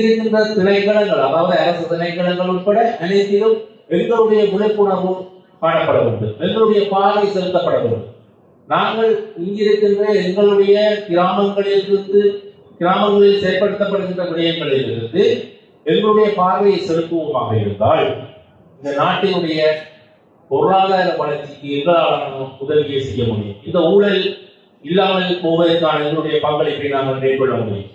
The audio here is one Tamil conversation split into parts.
இருக்கின்ற திணைக்களங்கள் அதாவது அரசு திணைக்களங்கள் உட்பட அனைத்திலும் எங்களுடைய விழிப்புணர்வு காணப்பட வேண்டும் எங்களுடைய பார்வை செலுத்தப்பட வேண்டும் நாங்கள் இங்கிருக்கின்ற எங்களுடைய கிராமங்களில் இருந்து கிராமங்களில் செயல்படுத்தப்படுகின்ற விடயங்களில் இருந்து எங்களுடைய பார்வையை செலுத்துவோமாக இருந்தால் இந்த நாட்டினுடைய பொருளாதார வளர்ச்சிக்கு எங்களால் உதவியை செய்ய முடியும். இந்த ஊழல் இல்லாமல் போவதற்கான எங்களுடைய பங்களிப்பை நாங்கள் மேற்கொள்ள முடியும்.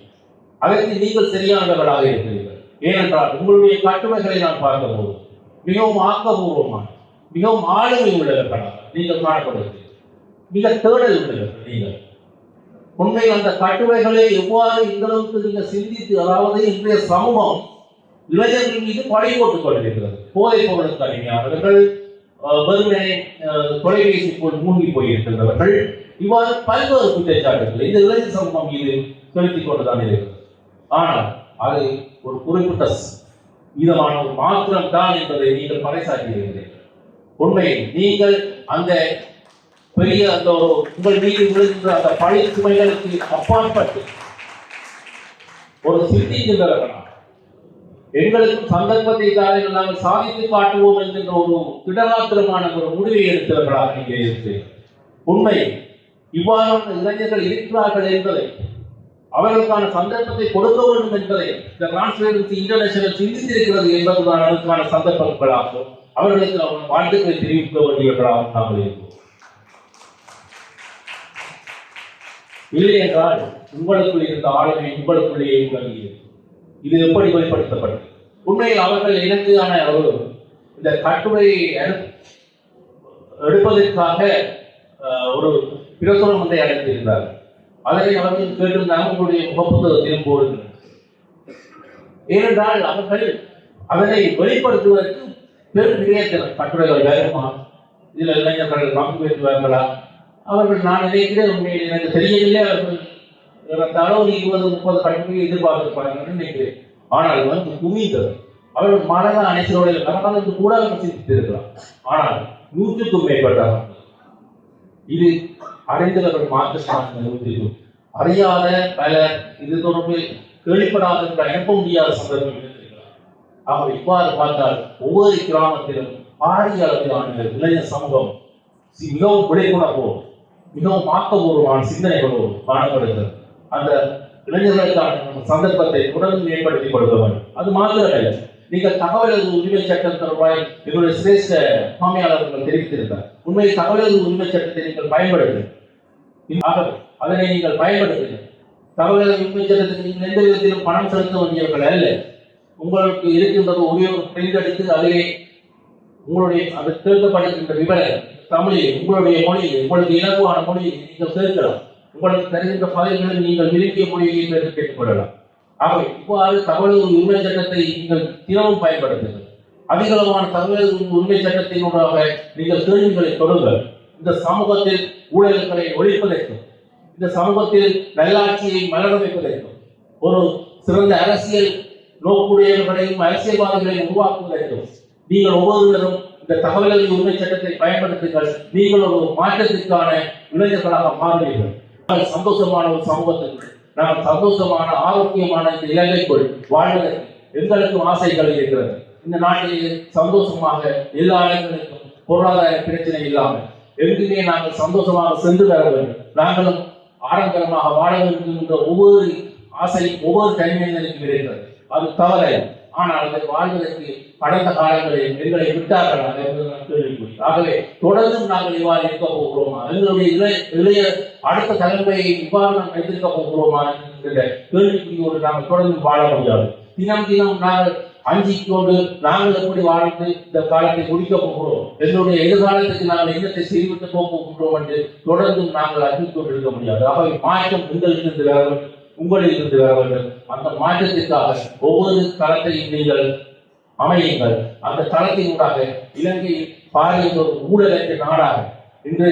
அதற்கு நீங்கள் சரியானவர்களாக இருக்கிறீர்கள். ஏனென்றால் உங்களுடைய கட்டுமைகளை நான் பார்த்தபோது மிகவும் ஆக்கபூர்வமான மிகவும் ஆளுமை உள்ளவர்களாக நீங்கள் காணப்படுகிறீர்கள். மிக தேடல் உள்ளவர்கள் நீங்கள். உண்மை அந்த கட்டுரைகளை எவ்வாறு இந்த அளவுக்கு நீங்கள் சிந்தித்து அதாவது இன்றைய சமூகம் இளைஞர்கள் மீது பழி போட்டுக் கொண்டிருக்கிறது. போதைப் பொருளுக்கு அடிமையானவர்கள் அஹ், வெறுமனே தொலைபேசி போல் மூழ்கி போயிருக்கின்றவர்கள். இவ்வாறு பல்வேறு குற்றச்சாட்டுகள் இந்த இளைஞர் சமூகம் மீது செலுத்திக் கொண்டுதான் இருக்கிறது. ஆனால் அது ஒரு குறிப்பிட்ட விதமான ஒரு மாத்திரம் தான் என்பதை நீங்கள் பறைசாற்றி உண்மையில் நீங்கள் அந்த பெரிய அந்த ஒரு உங்கள் மீது விழுகின்ற அந்த பழைய சுமைகளுக்கு அப்பாற்பட்டு ஒரு சிந்திக்கின்றவர்களா எங்களுக்கும் சந்தர்ப்பத்தை தாருங்கள் நாங்கள் சாதித்து காட்டுவோம் என்கின்ற ஒரு திடமாத்திரமான ஒரு முடிவை எடுத்தவர்களாக நீங்கள் இருக்கிறீர்கள். உண்மை இவ்வாறான இளைஞர்கள் இருக்கிறார்கள் என்பதை அவர்களுக்கான சந்தர்ப்பத்தை கொடுக்க வேண்டும் என்பதை இந்த டிரான்ஸ்பரன்சி இன்டர்நேஷனல் சிந்தித்திருக்கிறது என்பதுதான் அதற்கான சந்தர்ப்பங்களாகும். அவர்களுக்கு அவன் வாழ்த்துக்களை தெரிவிக்க வேண்டியவர்களாகவும் நாங்கள் இருக்கிறோம் இல்லை என்றால் உங்களுக்குள் இருந்த ஆளுமை உங்களுக்குள்ளேயே உலகியது இது எப்படி வெளிப்படுத்தப்பட்டது உண்மையில் அவர்கள் இலக்கான ஒரு இந்த கட்டுரையை எடுப்பதற்காக ஒரு பிரசுரம் ஒன்றை அடைந்திருந்தார்கள் அதனை அவர்கள் கேட்டிருந்தாங்க அவர்களுடைய முகப்புத்தகத்திலும் போடுங்கள் ஏனென்றால் அவர்கள் அதனை வெளிப்படுத்துவதற்கு பெரும் நிலையத்தில் கட்டுரைகள் வேறுமா இதில் இளைஞர்கள் பங்கு பெற்றுவார்களா? அவர்கள் நான் நினைக்கிறேன் உண்மையில் எனக்கு தெரியவில்லை. அவர்கள் ஏறத்தாழ இருபது முப்பது கட்டுரை எதிர்பார்த்திருப்பார்கள் நினைக்கிறேன். ஆனால் வந்து குவிந்தது. அவர்கள் மனத அனைத்தருடைய மரணத்துக்கு கூட அவர்கள் சிந்தித்திருக்கலாம். ஆனால் நூற்றுக்கும் மேற்பட்டவர்கள். இது அறிந்தவர்கள் மாற்றுச்சான்கள் நூற்றிற்கும் அறியாத பலர் இது தொடர்பு கேள்விப்படாத அனுப்ப முடியாத சந்தர்ப்பம் அவர் ஆகவே இவ்வாறு பார்த்தால் ஒவ்வொரு கிராமத்திலும் பாரிய அளவிலான இளைஞர் சமூகம் மிகவும் விழிப்புணர்வோம் மிகவும் ஆக்கபூர்வமான சிந்தனைகளோ காணப்படுகிறது. அந்த இளைஞர்களுக்கான சந்தர்ப்பத்தை தொடர்ந்து மேம்படுத்திக் கொடுக்க அது மாத்திரமல்ல நீங்கள் தகவல் உரிமை சட்டம் தொடர்பாய் எங்களுடைய சிரேஷ்ட சுவாமியாளர்கள் தெரிவித்திருந்தார். உண்மையில் தகவல் உரிமை சட்டத்தை நீங்கள் பயன்படுத்துங்கள். அதனை நீங்கள் பயன்படுத்துங்கள். தகவல் உரிமை சட்டத்துக்கு நீங்கள் எந்த விதத்திலும் பணம் செலுத்த வேண்டியவர்கள் அல்ல. உங்களுக்கு இருக்கின்றது ஒரே ஒரு பிரிண்ட் அதிலே உங்களுடைய அது கேட்கப்படுகின்ற விவரம் தமிழில் உங்களுடைய மொழியில் உங்களுக்கு இலகுவான மொழியில் நீங்கள் சேர்க்கலாம். உங்களுக்கு தருகின்ற பதில்களை நீங்கள் விரும்பிய மொழியில் கேட்டுக்கொள்ளலாம் ஆகவே இவ்வாறு தகவல் உரிமை சட்டத்தை நீங்கள் தினமும் பயன்படுத்துங்கள். அதிகளவான தகவல் உரிமை சட்டத்தினூடாக நீங்கள் கேள்விகளை தொடுங்கள். இந்த சமூகத்தில் ஊழல்களை ஒழிப்பதற்கும் இந்த சமூகத்தில் நல்லாட்சியை மலர வைப்பதற்கும் ஒரு சிறந்த அரசியல் நோக்குடையவர்களையும் அரசியல்வாதிகளையும் உருவாக்குவதற்கும் நீங்கள் ஒவ்வொருவரும் இந்த தகவல்களின் உரிமை சட்டத்தை பயன்படுத்துங்கள். நீங்கள் ஒரு மாற்றத்திற்கான இளைஞர்களாக மாறுவீர்கள். சந்தோஷமான ஒரு சமூகத்திற்கு நாங்கள் சந்தோஷமான ஆரோக்கியமான இந்த இலங்கைக்குள் வாழ்வதற்கு எங்களுக்கும் ஆசைகள் இருக்கிறது இந்த நாட்டில் சந்தோஷமாக எல்லா இடங்களுக்கும் பொருளாதார பிரச்சனை இல்லாமல் எங்குமே நாங்கள் சந்தோஷமாக சென்று வர வேண்டும். நாங்களும் ஆடம்பரமாக வாழ வேண்டும் என்ற ஒவ்வொரு ஆசை ஒவ்வொரு தனிமையினருக்கும் இருக்கிறது அது தவறு ஆனால் அதை வாழ்வதற்கு கடந்த காலங்களில் எங்களை விட்டார்கள் அதை ஆகவே தொடர்ந்தும் நாங்கள் இவ்வாறு இருக்க போகிறோமா? எங்களுடைய இளைய இளைய அடுத்த தலைமுறையை இவ்வாறு நாம் வைத்திருக்க போகிறோமா என்கிற கேள்விக்குரியோடு நாங்கள் தொடர்ந்து வாழ முடியாது. தினம் தினம் நாங்கள் அஞ்சிக் கொண்டு நாங்கள் எப்படி வாழ்ந்து இந்த காலத்தை முடிக்க போகிறோம்? எங்களுடைய எதிர்காலத்துக்கு நாங்கள் என்னத்தை செய்துவிட்டு போக போகிறோம் என்று தொடர்ந்தும் நாங்கள் அறிந்து கொண்டிருக்க முடியாது. ஆகவே மாற்றம் எங்களுக்கு வர வேண்டும் உங்களில் இருந்து வர வேண்டும். அந்த மாற்றத்திற்காக ஒவ்வொரு தளத்தையும் நீங்கள் அமையுங்கள். அந்த தளத்தினூடாக இலங்கையில் பாரிய ஒரு ஊழலற்ற நாடாக இன்று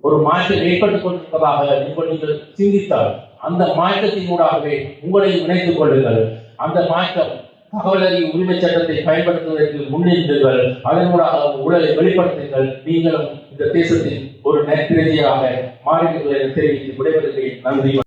ஒரு மாற்றம் ஏற்பட்டுக் கொண்டிருப்பதாக நீங்கள் நீங்கள் சிந்தித்தால் அந்த மாற்றத்தினூடாகவே உங்களை இணைத்துக் கொள்ளுங்கள். அந்த மாற்றம் தகவல் அறிவு உரிமை சட்டத்தை பயன்படுத்துவதற்கு முன்னிறுத்துங்கள். அதனூடாக உடலை வெளிப்படுத்துங்கள். நீங்களும் இந்த தேசத்தில் ஒரு நற்பிரதியாக மாறினீர்கள் என தெரிவித்து விடைபெறுகிறேன். நன்றி.